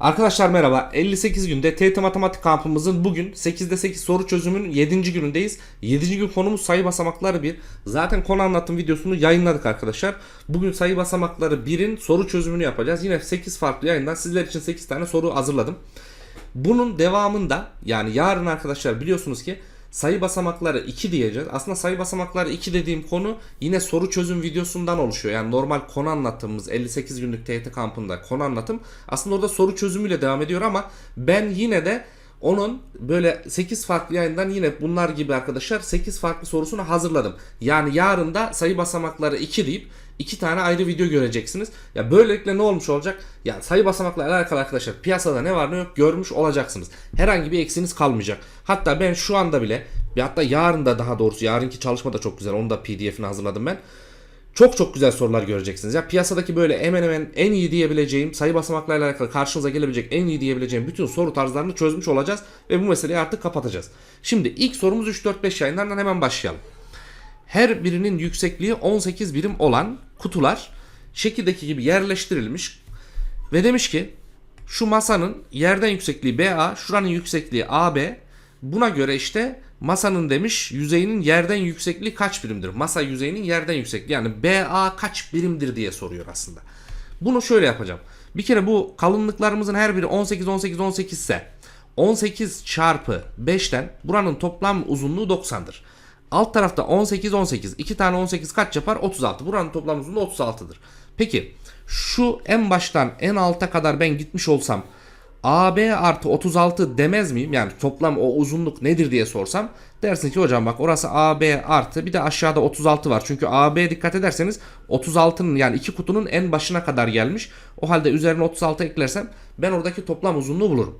Arkadaşlar merhaba. 58 günde TET Matematik kampımızın bugün 8'de 8 soru çözümünün 7. günündeyiz. 7. gün konumuz sayı basamakları 1. Zaten konu anlatım videosunu yayınladık arkadaşlar. Bugün sayı basamakları 1'in soru çözümünü yapacağız. Yine 8 farklı yayından sizler için 8 tane soru hazırladım. Bunun devamında yani yarın arkadaşlar biliyorsunuz ki sayı basamakları 2 diyeceğiz. Aslında sayı basamakları 2 dediğim konu yine soru çözüm videosundan oluşuyor. Yani normal konu anlatımımız 58 günlük TYT kampında konu anlatım aslında orada soru çözümüyle devam ediyor ama ben yine de onun böyle 8 farklı yayından yine bunlar gibi arkadaşlar 8 farklı sorusunu hazırladım. Yani yarın da sayı basamakları 2 deyip iki tane ayrı video göreceksiniz. Ya böylelikle ne olmuş olacak? Yani sayı basamakla alakalı arkadaşlar piyasada ne var ne yok görmüş olacaksınız. Herhangi bir eksiniz kalmayacak. Hatta ben şu anda bile ve hatta yarın da daha doğrusu yarınki çalışma da çok güzel. Onu da pdf'ini hazırladım ben. Çok çok güzel sorular göreceksiniz. Ya piyasadaki böyle hemen hemen en iyi diyebileceğim sayı basamaklarla alakalı karşınıza gelebilecek en iyi diyebileceğim bütün soru tarzlarını çözmüş olacağız ve bu meseleyi artık kapatacağız. Şimdi ilk sorumuz 3 4 5 yayınlarından hemen başlayalım. Her birinin yüksekliği 18 birim olan kutular şekildeki gibi yerleştirilmiş ve demiş ki şu masanın yerden yüksekliği BA, şuranın yüksekliği AB. Buna göre işte masanın demiş yüzeyinin yerden yüksekliği kaç birimdir? Masa yüzeyinin yerden yüksekliği yani BA kaç birimdir diye soruyor aslında. Bunu şöyle yapacağım. Bir kere bu kalınlıklarımızın her biri 18 18 18 ise 18 çarpı 5'ten buranın toplam uzunluğu 90'dır. Alt tarafta 18 18. 2 tane 18 kaç yapar? 36. Buranın toplam uzunluğu 36'dır. Peki şu en baştan en alta kadar ben gitmiş olsam AB artı 36 demez miyim? Yani toplam o uzunluk nedir diye sorsam dersin ki hocam bak orası AB artı bir de aşağıda 36 var. Çünkü AB dikkat ederseniz 36'nın yani iki kutunun en başına kadar gelmiş. O halde üzerine 36 eklersem ben oradaki toplam uzunluğu bulurum.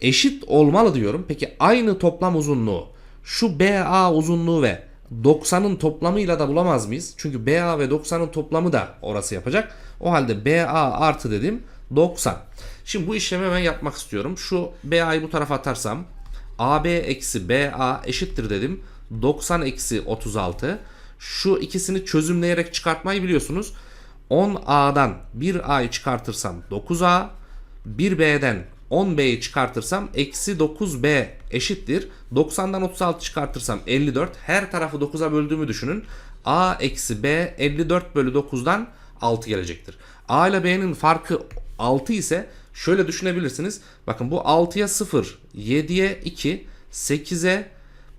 Eşit olmalı diyorum. Peki aynı toplam uzunluğu şu BA uzunluğu ve 90'ın toplamıyla da bulamaz mıyız? Çünkü BA ve 90'ın toplamı da orası yapacak. O halde BA artı dedim 90. Şimdi bu işlemi hemen yapmak istiyorum. Şu BA'yı bu tarafa atarsam AB eksi BA eşittir dedim. 90 eksi 36. Şu ikisini çözümleyerek çıkartmayı biliyorsunuz. 10A'dan 1A'yı çıkartırsam 9A, 1B'den 10B'yi çıkartırsam eksi 9B eşittir. 90'dan 36 çıkartırsam 54. Her tarafı 9'a böldüğümü düşünün. A eksi B 54 bölü 9'dan 6 gelecektir. A ile B'nin farkı 6 ise şöyle düşünebilirsiniz. Bakın bu 6'ya 0, 7'ye 2, 8'e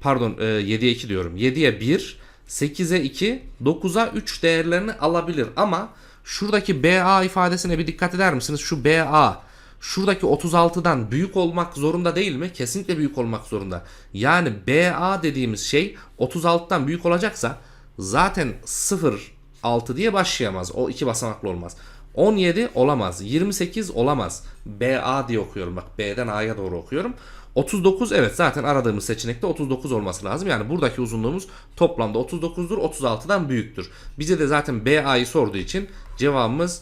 pardon 7'ye 2 diyorum. 7'ye 1, 8'e 2, 9'a 3 değerlerini alabilir. Ama şuradaki BA ifadesine bir dikkat eder misiniz? Şu BA şuradaki 36'dan büyük olmak zorunda değil mi? Kesinlikle büyük olmak zorunda. Yani BA dediğimiz şey 36'dan büyük olacaksa zaten 0 6 diye başlayamaz. O iki basamaklı olmaz. 17 olamaz. 28 olamaz. BA diye okuyorum. Bak B'den A'ya doğru okuyorum. 39 evet zaten aradığımız seçenekte 39 olması lazım. Yani buradaki uzunluğumuz toplamda 39'dur. 36'dan büyüktür. Bize de zaten BA'yı sorduğu için cevabımız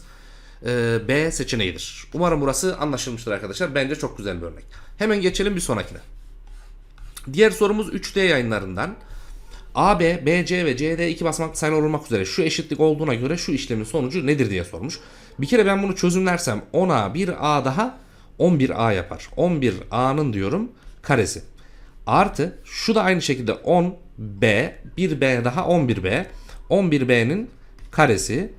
e, B seçeneğidir. Umarım burası anlaşılmıştır arkadaşlar. Bence çok güzel bir örnek. Hemen geçelim bir sonrakine. Diğer sorumuz 3D yayınlarından. AB, BC ve CD iki basamaklı sayılar olmak üzere şu eşitlik olduğuna göre şu işlemin sonucu nedir diye sormuş. Bir kere ben bunu çözümlersem 10A 1A daha 11A yapar. 11A'nın diyorum karesi. Artı şu da aynı şekilde 10B 1B daha 11B 11B'nin karesi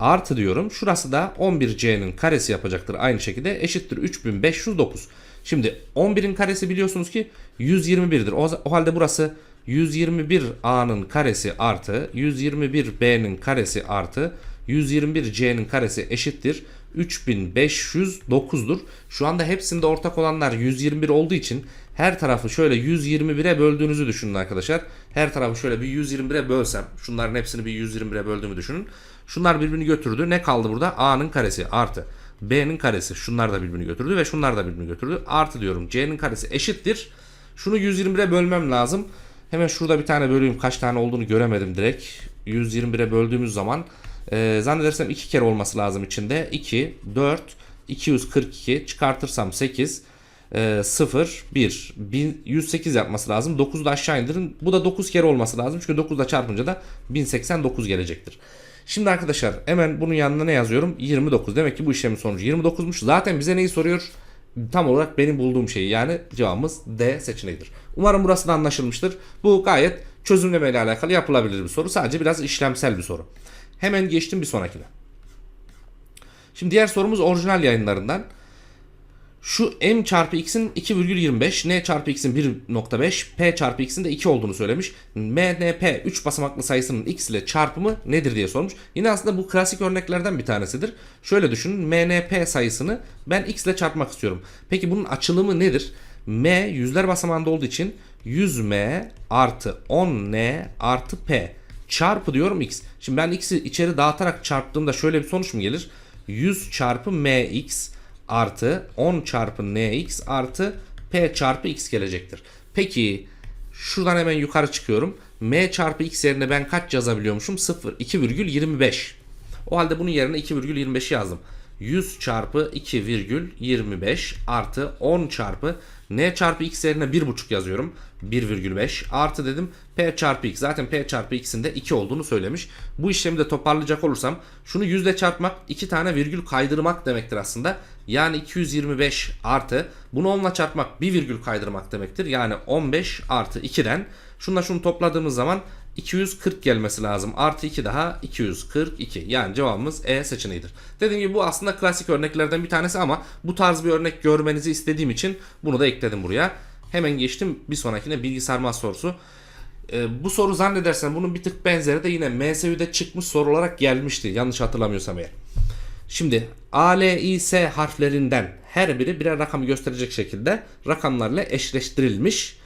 artı diyorum. Şurası da 11C'nin karesi yapacaktır aynı şekilde eşittir 3509. Şimdi 11'in karesi biliyorsunuz ki 121'dir. O, o halde burası 121A'nın karesi artı 121B'nin karesi artı 121C'nin karesi eşittir 3509'dur. Şu anda hepsinde ortak olanlar 121 olduğu için her tarafı şöyle 121'e böldüğünüzü düşünün arkadaşlar. Her tarafı şöyle bir 121'e bölsem şunların hepsini bir 121'e böldüğümü düşünün. Şunlar birbirini götürdü. Ne kaldı burada? A'nın karesi artı B'nin karesi. Şunlar da birbirini götürdü ve şunlar da birbirini götürdü. Artı diyorum C'nin karesi eşittir. Şunu 121'e bölmem lazım. Hemen şurada bir tane böleyim. Kaç tane olduğunu göremedim direkt. 121'e böldüğümüz zaman e, zannedersem 2 kere olması lazım içinde. 2, 4, 242 çıkartırsam 8, e, 0, 1, 108 yapması lazım. 9'u da aşağı indirin. Bu da 9 kere olması lazım. Çünkü 9 ile çarpınca da 1089 gelecektir. Şimdi arkadaşlar hemen bunun yanına ne yazıyorum? 29. Demek ki bu işlemin sonucu 29'muş. Zaten bize neyi soruyor? Tam olarak benim bulduğum şeyi yani cevabımız D seçeneğidir. Umarım burası da anlaşılmıştır. Bu gayet çözümleme ile alakalı yapılabilir bir soru. Sadece biraz işlemsel bir soru. Hemen geçtim bir sonrakine. Şimdi diğer sorumuz orijinal yayınlarından. Şu m çarpı x'in 2,25, n çarpı x'in 1,5, p çarpı x'in de 2 olduğunu söylemiş. MNP 3 basamaklı sayısının x ile çarpımı nedir diye sormuş. Yine aslında bu klasik örneklerden bir tanesidir. Şöyle düşünün MNP sayısını ben x ile çarpmak istiyorum. Peki bunun açılımı nedir? M yüzler basamağında olduğu için 100m artı 10n artı p çarpı diyorum x. Şimdi ben x'i içeri dağıtarak çarptığımda şöyle bir sonuç mu gelir? 100 çarpı mx artı 10 çarpı nx artı p çarpı x gelecektir. Peki şuradan hemen yukarı çıkıyorum. m çarpı x yerine ben kaç yazabiliyormuşum? 0 2,25. O halde bunun yerine 2,25 yazdım. 100 çarpı 2,25 artı 10 çarpı n çarpı x yerine 1,5 yazıyorum. 1,5 artı dedim p çarpı x. Zaten p çarpı x'in de 2 olduğunu söylemiş. Bu işlemi de toparlayacak olursam şunu yüzde çarpmak 2 tane virgül kaydırmak demektir aslında. Yani 225 artı bunu 10 ile çarpmak 1 virgül kaydırmak demektir. Yani 15 artı 2'den şunla şunu topladığımız zaman 240 gelmesi lazım. Artı 2 daha 242. Yani cevabımız E seçeneğidir. Dediğim gibi bu aslında klasik örneklerden bir tanesi ama bu tarz bir örnek görmenizi istediğim için bunu da ekledim buraya. Hemen geçtim bir sonrakine bilgisayar mas sorusu. Ee, bu soru zannedersen bunun bir tık benzeri de yine MSÜ'de çıkmış soru olarak gelmişti. Yanlış hatırlamıyorsam eğer. Şimdi A, L, I, S harflerinden her biri birer rakamı gösterecek şekilde rakamlarla eşleştirilmiş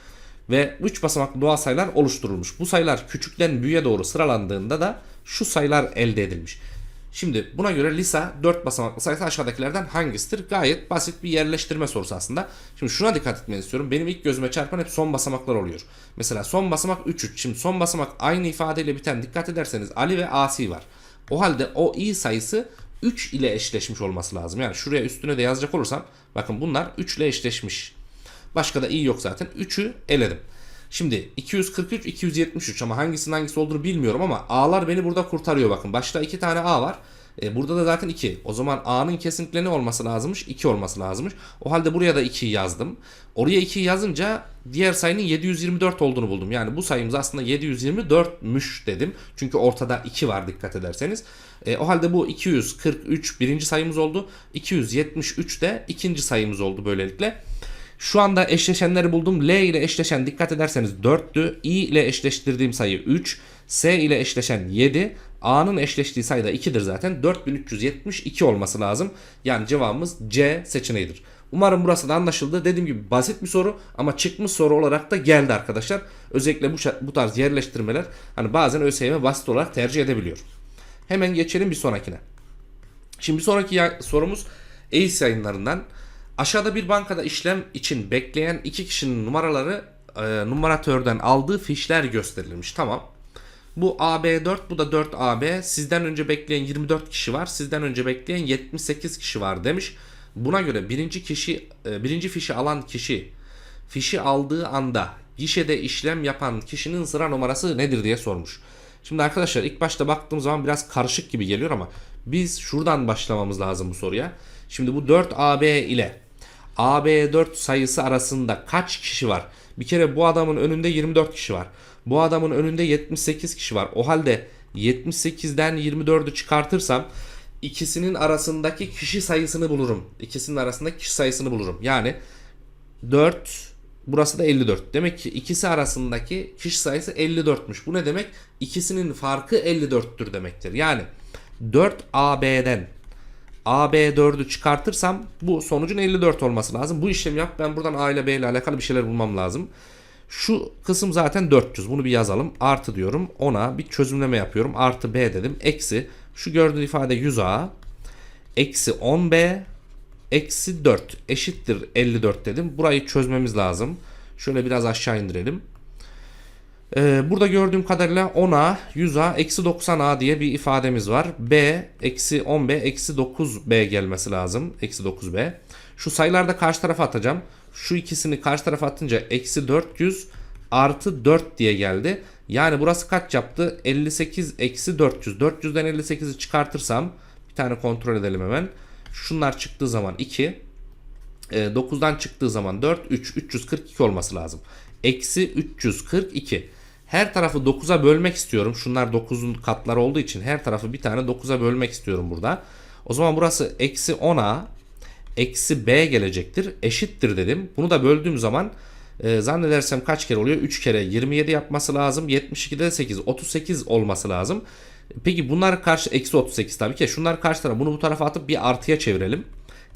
ve 3 basamaklı doğal sayılar oluşturulmuş. Bu sayılar küçükten büyüğe doğru sıralandığında da şu sayılar elde edilmiş. Şimdi buna göre Lisa 4 basamaklı sayısı aşağıdakilerden hangisidir? Gayet basit bir yerleştirme sorusu aslında. Şimdi şuna dikkat etmeni istiyorum. Benim ilk gözüme çarpan hep son basamaklar oluyor. Mesela son basamak 3 3. Şimdi son basamak aynı ifadeyle biten dikkat ederseniz Ali ve Asi var. O halde o i sayısı 3 ile eşleşmiş olması lazım. Yani şuraya üstüne de yazacak olursam bakın bunlar 3 ile eşleşmiş. Başka da i yok zaten. 3'ü eledim. Şimdi 243 273 ama hangisinin hangisi olduğunu bilmiyorum ama A'lar beni burada kurtarıyor bakın. Başta 2 tane A var. E, burada da zaten 2. O zaman A'nın kesinlikle ne olması lazımmış? 2 olması lazımmış. O halde buraya da 2'yi yazdım. Oraya 2'yi yazınca diğer sayının 724 olduğunu buldum. Yani bu sayımız aslında 724'müş dedim. Çünkü ortada 2 var dikkat ederseniz. E, o halde bu 243 birinci sayımız oldu. 273 de ikinci sayımız oldu böylelikle. Şu anda eşleşenleri buldum. L ile eşleşen dikkat ederseniz 4'tü. I ile eşleştirdiğim sayı 3. S ile eşleşen 7. A'nın eşleştiği sayı da 2'dir zaten. 4372 olması lazım. Yani cevabımız C seçeneğidir. Umarım burası da anlaşıldı. Dediğim gibi basit bir soru ama çıkmış soru olarak da geldi arkadaşlar. Özellikle bu, bu tarz yerleştirmeler hani bazen ÖSYM basit olarak tercih edebiliyor. Hemen geçelim bir sonrakine. Şimdi bir sonraki sorumuz EIS yayınlarından. Aşağıda bir bankada işlem için bekleyen iki kişinin numaraları e, numaratörden aldığı fişler gösterilmiş. Tamam. Bu AB4 bu da 4AB. Sizden önce bekleyen 24 kişi var. Sizden önce bekleyen 78 kişi var demiş. Buna göre birinci kişi e, birinci fişi alan kişi fişi aldığı anda gişede işlem yapan kişinin sıra numarası nedir diye sormuş. Şimdi arkadaşlar ilk başta baktığım zaman biraz karışık gibi geliyor ama biz şuradan başlamamız lazım bu soruya. Şimdi bu 4AB ile AB4 sayısı arasında kaç kişi var? Bir kere bu adamın önünde 24 kişi var. Bu adamın önünde 78 kişi var. O halde 78'den 24'ü çıkartırsam ikisinin arasındaki kişi sayısını bulurum. İkisinin arasındaki kişi sayısını bulurum. Yani 4 burası da 54. Demek ki ikisi arasındaki kişi sayısı 54'müş. Bu ne demek? İkisinin farkı 54'tür demektir. Yani 4 AB'den AB4'ü çıkartırsam bu sonucun 54 olması lazım. Bu işlemi yap. Ben buradan A ile B ile alakalı bir şeyler bulmam lazım. Şu kısım zaten 400. Bunu bir yazalım. Artı diyorum. Ona bir çözümleme yapıyorum. Artı B dedim. Eksi. Şu gördüğün ifade 100A. Eksi 10B. Eksi 4 eşittir 54 dedim. Burayı çözmemiz lazım. Şöyle biraz aşağı indirelim. Ee, burada gördüğüm kadarıyla 10A, 100A, eksi 90A diye bir ifademiz var. B, eksi 10B, eksi 9B gelmesi lazım. Eksi 9B. Şu sayıları da karşı tarafa atacağım. Şu ikisini karşı tarafa atınca eksi 400 artı 4 diye geldi. Yani burası kaç yaptı? 58 eksi 400. 400'den 58'i çıkartırsam bir tane kontrol edelim hemen. Şunlar çıktığı zaman 2. E, 9'dan çıktığı zaman 4, 3, 342 olması lazım. Eksi 342. Her tarafı 9'a bölmek istiyorum. Şunlar 9'un katları olduğu için her tarafı bir tane 9'a bölmek istiyorum burada. O zaman burası eksi 10'a eksi b gelecektir. Eşittir dedim. Bunu da böldüğüm zaman e, zannedersem kaç kere oluyor? 3 kere 27 yapması lazım. 72'de de 8. 38 olması lazım. Peki bunlar karşı eksi 38 tabii ki. Şunlar karşı tarafa bunu bu tarafa atıp bir artıya çevirelim.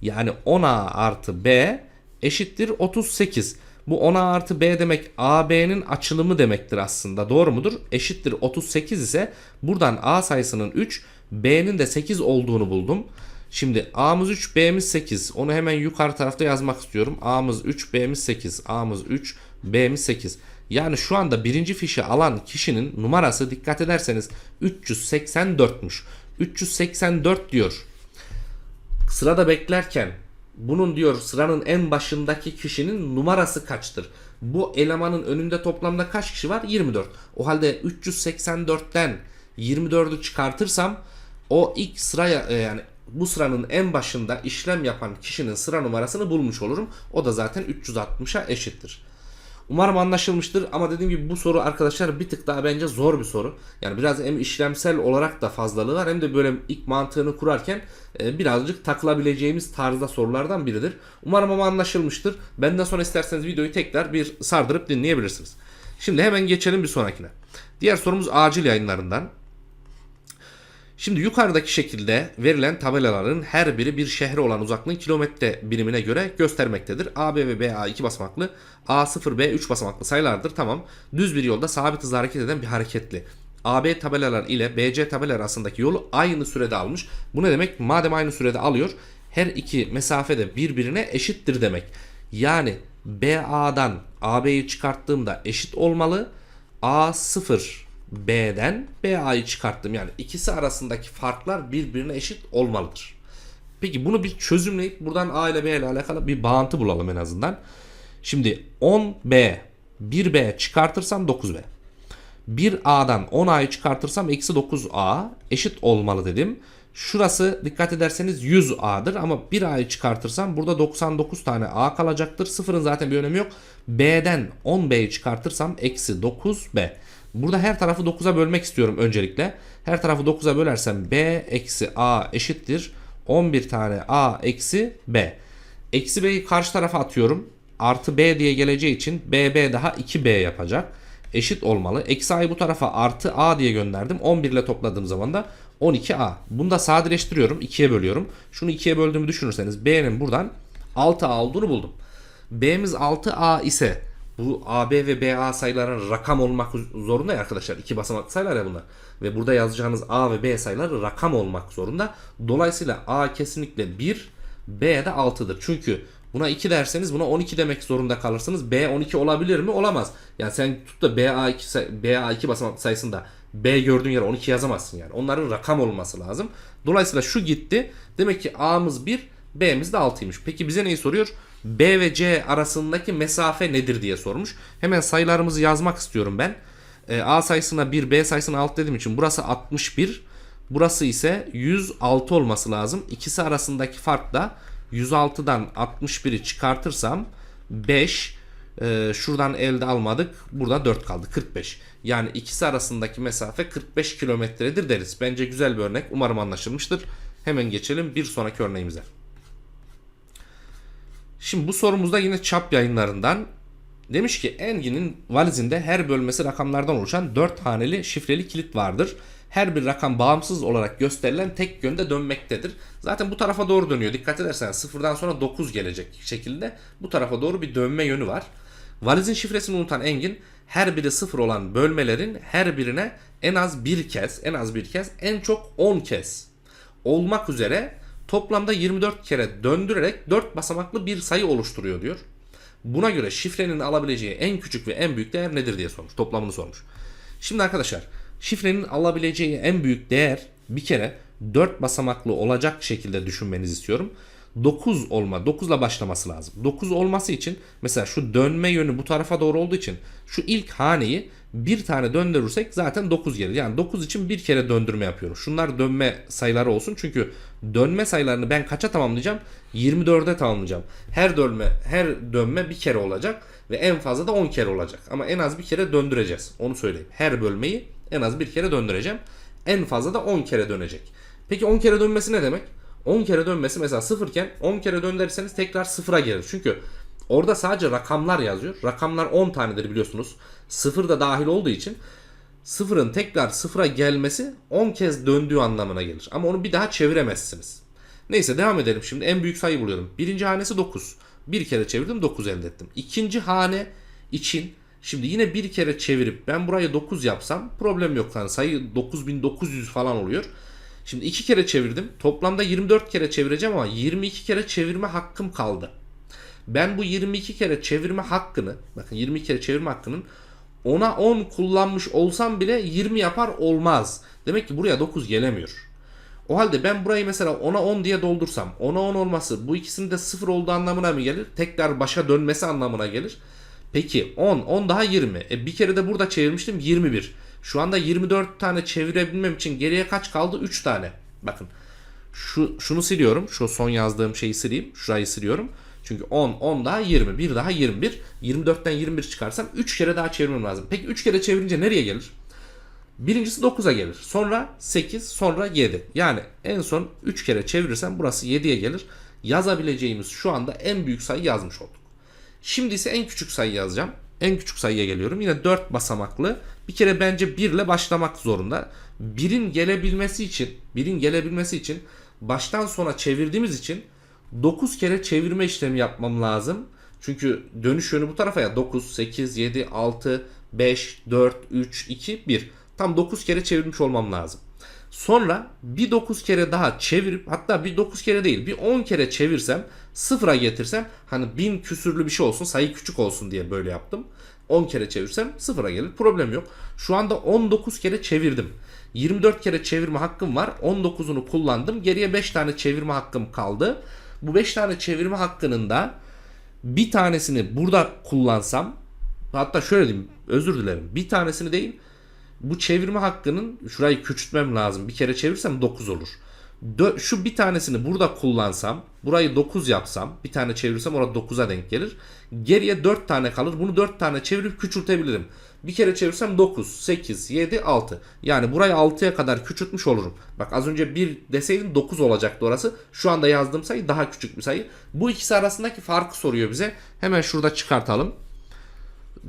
Yani 10a artı b eşittir 38. Bu 10a artı b demek AB'nin açılımı demektir aslında. Doğru mudur? Eşittir 38 ise buradan A sayısının 3, B'nin de 8 olduğunu buldum. Şimdi A'mız 3, B'miz 8. Onu hemen yukarı tarafta yazmak istiyorum. A'mız 3, B'miz 8. A'mız 3, B'miz 8. Yani şu anda birinci fişi alan kişinin numarası dikkat ederseniz 384'müş. 384 diyor sırada beklerken bunun diyor sıranın en başındaki kişinin numarası kaçtır? Bu elemanın önünde toplamda kaç kişi var? 24. O halde 384'ten 24'ü çıkartırsam o ilk sıraya e, yani bu sıranın en başında işlem yapan kişinin sıra numarasını bulmuş olurum. O da zaten 360'a eşittir. Umarım anlaşılmıştır ama dediğim gibi bu soru arkadaşlar bir tık daha bence zor bir soru. Yani biraz hem işlemsel olarak da fazlalığı var hem de böyle ilk mantığını kurarken e, birazcık takılabileceğimiz tarzda sorulardan biridir. Umarım ama anlaşılmıştır. Benden sonra isterseniz videoyu tekrar bir sardırıp dinleyebilirsiniz. Şimdi hemen geçelim bir sonrakine. Diğer sorumuz acil yayınlarından. Şimdi yukarıdaki şekilde verilen tabelaların her biri bir şehre olan uzaklığın kilometre birimine göre göstermektedir. AB ve BA 2 basamaklı, A0, B 3 basamaklı sayılardır. Tamam. Düz bir yolda sabit hızla hareket eden bir hareketli. AB tabelalar ile BC tabelalar arasındaki yolu aynı sürede almış. Bu ne demek? Madem aynı sürede alıyor, her iki mesafe de birbirine eşittir demek. Yani BA'dan AB'yi çıkarttığımda eşit olmalı. A0 B'den BA'yı çıkarttım. Yani ikisi arasındaki farklar birbirine eşit olmalıdır. Peki bunu bir çözümleyip buradan A ile B ile alakalı bir bağıntı bulalım en azından. Şimdi 10B 1B çıkartırsam 9B. 1A'dan 10A'yı çıkartırsam eksi 9A eşit olmalı dedim. Şurası dikkat ederseniz 100A'dır ama 1A'yı çıkartırsam burada 99 tane A kalacaktır. Sıfırın zaten bir önemi yok. B'den 10B'yi çıkartırsam eksi 9B. Burada her tarafı 9'a bölmek istiyorum öncelikle. Her tarafı 9'a bölersem B eksi A eşittir. 11 tane A eksi B. Eksi B'yi karşı tarafa atıyorum. Artı B diye geleceği için BB daha 2B yapacak. Eşit olmalı. Eksi A'yı bu tarafa artı A diye gönderdim. 11 ile topladığım zaman da 12A. Bunu da sadeleştiriyorum. 2'ye bölüyorum. Şunu 2'ye böldüğümü düşünürseniz B'nin buradan 6A olduğunu buldum. B'miz 6A ise bu AB ve BA sayıların rakam olmak zorunda ya arkadaşlar. İki basamaklı sayılar ya bunlar. Ve burada yazacağınız A ve B sayıları rakam olmak zorunda. Dolayısıyla A kesinlikle 1, B de 6'dır. Çünkü buna 2 derseniz buna 12 demek zorunda kalırsınız. B 12 olabilir mi? Olamaz. Yani sen tut da BA2, BA2 basamaklı sayısında B gördüğün yere 12 yazamazsın yani. Onların rakam olması lazım. Dolayısıyla şu gitti. Demek ki A'mız 1, B'miz de 6'ymış. Peki bize neyi soruyor? B ve C arasındaki mesafe nedir diye sormuş. Hemen sayılarımızı yazmak istiyorum ben. E, A sayısına 1, B sayısına 6 dediğim için burası 61. Burası ise 106 olması lazım. İkisi arasındaki fark da 106'dan 61'i çıkartırsam 5 e, şuradan elde almadık. Burada 4 kaldı 45. Yani ikisi arasındaki mesafe 45 kilometredir deriz. Bence güzel bir örnek. Umarım anlaşılmıştır. Hemen geçelim bir sonraki örneğimize. Şimdi bu sorumuzda yine çap yayınlarından demiş ki Engin'in valizinde her bölmesi rakamlardan oluşan 4 haneli şifreli kilit vardır. Her bir rakam bağımsız olarak gösterilen tek yönde dönmektedir. Zaten bu tarafa doğru dönüyor. Dikkat edersen sıfırdan sonra 9 gelecek şekilde bu tarafa doğru bir dönme yönü var. Valizin şifresini unutan Engin her biri sıfır olan bölmelerin her birine en az bir kez, en az bir kez, en çok 10 kez olmak üzere toplamda 24 kere döndürerek 4 basamaklı bir sayı oluşturuyor diyor. Buna göre şifrenin alabileceği en küçük ve en büyük değer nedir diye sormuş. Toplamını sormuş. Şimdi arkadaşlar şifrenin alabileceği en büyük değer bir kere 4 basamaklı olacak şekilde düşünmenizi istiyorum. 9 olma, 9 ile başlaması lazım. 9 olması için mesela şu dönme yönü bu tarafa doğru olduğu için şu ilk haneyi bir tane döndürürsek zaten 9 gelir. Yani 9 için bir kere döndürme yapıyorum. Şunlar dönme sayıları olsun. Çünkü dönme sayılarını ben kaça tamamlayacağım? 24'e tamamlayacağım. Her dönme her dönme bir kere olacak ve en fazla da 10 kere olacak. Ama en az bir kere döndüreceğiz. Onu söyleyeyim. Her bölmeyi en az bir kere döndüreceğim. En fazla da 10 kere dönecek. Peki 10 kere dönmesi ne demek? 10 kere dönmesi mesela sıfırken 10 kere döndürürseniz tekrar sıfıra gelir. Çünkü orada sadece rakamlar yazıyor. Rakamlar 10 tanedir biliyorsunuz. Sıfır da dahil olduğu için sıfırın tekrar sıfıra gelmesi 10 kez döndüğü anlamına gelir. Ama onu bir daha çeviremezsiniz. Neyse devam edelim şimdi. En büyük sayı buluyorum. Birinci hanesi 9. Bir kere çevirdim 9 elde ettim. İkinci hane için şimdi yine bir kere çevirip ben burayı 9 yapsam problem yok. Yani sayı 9900 falan oluyor. Şimdi iki kere çevirdim. Toplamda 24 kere çevireceğim ama 22 kere çevirme hakkım kaldı. Ben bu 22 kere çevirme hakkını, bakın 22 kere çevirme hakkının ona 10 kullanmış olsam bile 20 yapar olmaz. Demek ki buraya 9 gelemiyor. O halde ben burayı mesela 10'a 10 diye doldursam 10'a 10 olması bu ikisinin de 0 olduğu anlamına mı gelir? Tekrar başa dönmesi anlamına gelir. Peki 10, 10 daha 20. E bir kere de burada çevirmiştim 21. Şu anda 24 tane çevirebilmem için geriye kaç kaldı? 3 tane. Bakın şu şunu siliyorum. Şu son yazdığım şeyi sileyim. Şurayı siliyorum. Çünkü 10, 10 daha 20, 1 daha 21. 24'ten 21 çıkarsam 3 kere daha çevirmem lazım. Peki 3 kere çevirince nereye gelir? Birincisi 9'a gelir. Sonra 8, sonra 7. Yani en son 3 kere çevirirsem burası 7'ye gelir. Yazabileceğimiz şu anda en büyük sayı yazmış olduk. Şimdi ise en küçük sayı yazacağım. En küçük sayıya geliyorum. Yine 4 basamaklı. Bir kere bence 1 ile başlamak zorunda. 1'in gelebilmesi için, 1'in gelebilmesi için baştan sona çevirdiğimiz için 9 kere çevirme işlemi yapmam lazım. Çünkü dönüş yönü bu tarafa ya 9, 8, 7, 6, 5, 4, 3, 2, 1. Tam 9 kere çevirmiş olmam lazım. Sonra bir 9 kere daha çevirip hatta bir 9 kere değil bir 10 kere çevirsem sıfıra getirsem hani bin küsürlü bir şey olsun sayı küçük olsun diye böyle yaptım. 10 kere çevirsem sıfıra gelir problem yok. Şu anda 19 kere çevirdim. 24 kere çevirme hakkım var. 19'unu kullandım. Geriye 5 tane çevirme hakkım kaldı. Bu 5 tane çevirme hakkının da bir tanesini burada kullansam hatta şöyle diyeyim özür dilerim. Bir tanesini değil bu çevirme hakkının şurayı küçültmem lazım. Bir kere çevirsem 9 olur. Şu bir tanesini burada kullansam, burayı 9 yapsam, bir tane çevirirsem orada 9'a denk gelir. Geriye 4 tane kalır. Bunu 4 tane çevirip küçültebilirim. Bir kere çevirsem 9, 8, 7, 6. Yani burayı 6'ya kadar küçültmüş olurum. Bak az önce 1 deseydim 9 olacaktı orası. Şu anda yazdığım sayı daha küçük bir sayı. Bu ikisi arasındaki farkı soruyor bize. Hemen şurada çıkartalım.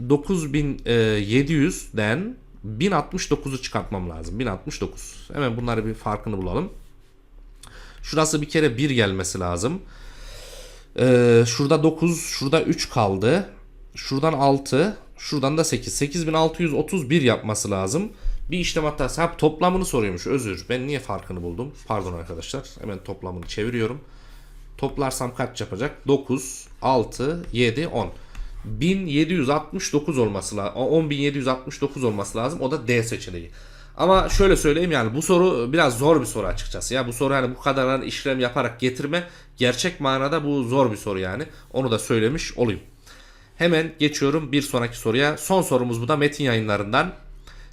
9700'den 1069'u çıkartmam lazım. 1069. Hemen bunları bir farkını bulalım. Şurası bir kere 1 gelmesi lazım. Ee, şurada 9, şurada 3 kaldı. Şuradan 6, şuradan da 8. 8631 yapması lazım. Bir işlem hatası. Ha toplamını soruyormuş. Özür. Ben niye farkını buldum? Pardon arkadaşlar. Hemen toplamını çeviriyorum. Toplarsam kaç yapacak? 9, 6, 7, 10. 1769 olması lazım. 10769 olması lazım. O da D seçeneği. Ama şöyle söyleyeyim yani bu soru biraz zor bir soru açıkçası. Ya bu soru yani bu kadar işlem yaparak getirme gerçek manada bu zor bir soru yani. Onu da söylemiş olayım. Hemen geçiyorum bir sonraki soruya. Son sorumuz bu da metin yayınlarından.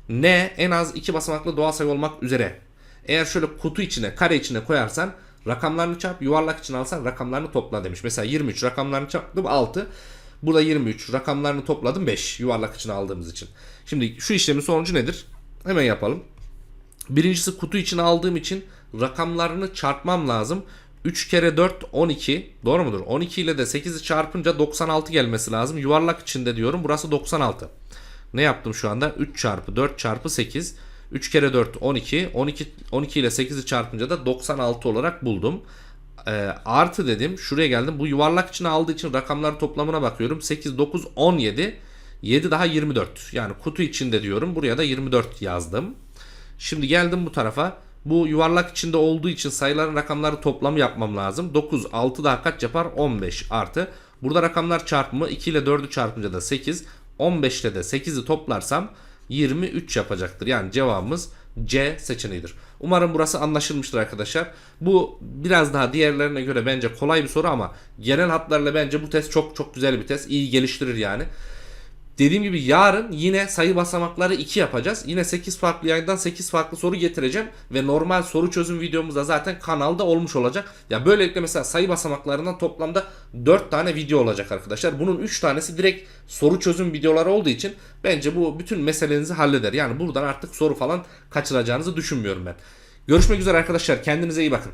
N en az iki basamaklı doğal sayı olmak üzere. Eğer şöyle kutu içine, kare içine koyarsan rakamlarını çarp, yuvarlak için alsan rakamlarını topla demiş. Mesela 23 rakamlarını çarptım 6. Burada 23 rakamlarını topladım 5 yuvarlak için aldığımız için. Şimdi şu işlemin sonucu nedir? Hemen yapalım. Birincisi kutu içine aldığım için rakamlarını çarpmam lazım. 3 kere 4 12 doğru mudur? 12 ile de 8'i çarpınca 96 gelmesi lazım. Yuvarlak içinde diyorum burası 96. Ne yaptım şu anda? 3 çarpı 4 çarpı 8. 3 kere 4 12. 12, 12 ile 8'i çarpınca da 96 olarak buldum. E, artı dedim. Şuraya geldim. Bu yuvarlak içine aldığı için rakamlar toplamına bakıyorum. 8, 9, 17. 7 daha 24. Yani kutu içinde diyorum. Buraya da 24 yazdım. Şimdi geldim bu tarafa. Bu yuvarlak içinde olduğu için sayıların rakamları toplamı yapmam lazım. 9, 6 daha kaç yapar? 15 artı. Burada rakamlar çarpımı 2 ile 4'ü çarpınca da 8. 15 ile de 8'i toplarsam 23 yapacaktır. Yani cevabımız C seçeneğidir. Umarım burası anlaşılmıştır arkadaşlar. Bu biraz daha diğerlerine göre bence kolay bir soru ama genel hatlarla bence bu test çok çok güzel bir test. İyi geliştirir yani. Dediğim gibi yarın yine sayı basamakları 2 yapacağız. Yine 8 farklı yayından 8 farklı soru getireceğim. Ve normal soru çözüm videomuz da zaten kanalda olmuş olacak. Ya böylelikle mesela sayı basamaklarından toplamda 4 tane video olacak arkadaşlar. Bunun 3 tanesi direkt soru çözüm videoları olduğu için bence bu bütün meselenizi halleder. Yani buradan artık soru falan kaçıracağınızı düşünmüyorum ben. Görüşmek üzere arkadaşlar. Kendinize iyi bakın.